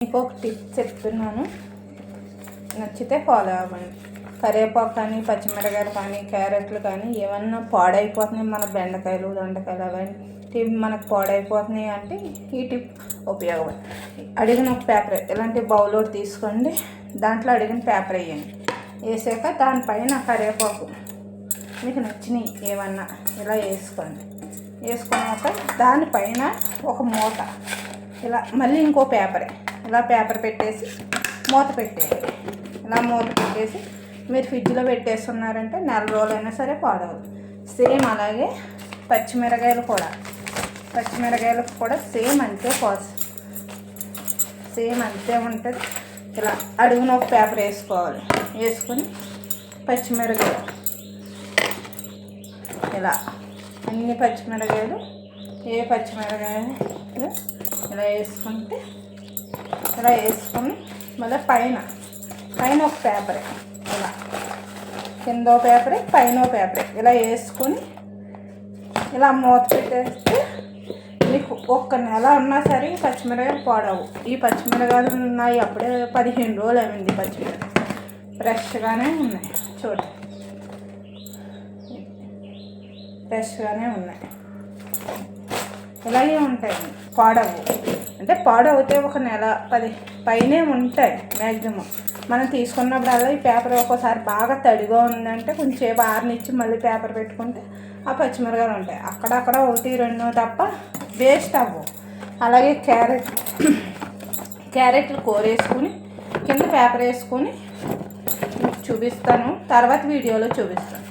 మీకు ఒక టిప్ చెప్తున్నాను. నచ్చితే ఫాలో అవ్వండి. కరివేపాకు కానీ పచ్చిమిరకాయలు కానీ క్యారెట్లు కానీ ఏమన్నా పాడైపోతున్నాయి మన బెండకాయలు దొండకాయలు అవన్నీ మనకు పాడైపోతున్నాయి అంటే ఈ టిప్ ఉపయోగపడి అడిగిన ఒక పేపర్ ఇలాంటి బౌల్ ఒకటి తీసుకోండి. దాంట్లో అడిగిన పేపర్ వేయండి. వేసాక దానిపైన కరివేపాకు. మీకు నచ్చినవి ఏమన్నా ఇలా వేసుకోండి. వేసుకున్నాక దానిపైన ఒక మూట ఇలా మళ్ళీ ఇంకో పేపరే ఇలా పేపర్ పెట్టేసి మూత పెట్టేయాలి. ఇలా మూత పెట్టేసి మీరు ఫ్రిడ్జ్లో పెట్టేస్తున్నారంటే నెల రోజులైనా సరే పాడవదు సేమ్ అలాగే పచ్చిమిరకాయలు కూడా. పచ్చిమిరకాయలకు కూడా సేమ్ అంతే పాస్. సేమ్ అంతే ఉంటుంది. ఇలా అడుగున ఒక పేపర్ వేసుకోవాలి. వేసుకొని పచ్చిమిరకాయలు. ఇలా అన్ని పచ్చిమిరకాయలు ఏ పచ్చిమిరకాయలు ఇలా వేసుకుంటే ఇలా వేసుకొని మళ్ళీ పైన పైన ఒక పేపరే. ఇలా. కింద పేపరే పైన పేపరే పేపర్. ఇలా వేసుకొని ఇలా మూత పెట్టేస్తే మీకు ఒక్క నెల ఉన్నా సరే ఈ పచ్చిమిరకాయలు పాడవు. ఈ పచ్చిమిరకాయలు ఉన్నాయి అప్పుడే పదిహేను రోజులు అయింది పచ్చిమిరకాయ ఫ్రెష్గానే ఉన్నాయి. చూడండి ఫ్రెష్గానే ఉన్నాయి. ఇలాగే ఉంటాయి. పాడవు. అంటే పాడవుతే ఒక నెల పది పైనే ఉంటాయి మ్యాక్సిమం మనం తీసుకున్నప్పుడల్లా ఈ పేపర్ ఒక్కోసారి బాగా తడిగా ఉందంటే కొంచెం ఆరినిచ్చి మళ్ళీ పేపర్ పెట్టుకుంటే ఆ పచ్చిమిరకాయలు ఉంటాయి. అక్కడక్కడ ఒకటి రెండు తప్ప వేస్ట్ అవ్వవు. అలాగే క్యారెట్ క్యారెట్లు కోరేసుకుని కింద పేపర్ వేసుకొని చూపిస్తాను. తర్వాత వీడియోలో చూపిస్తాను.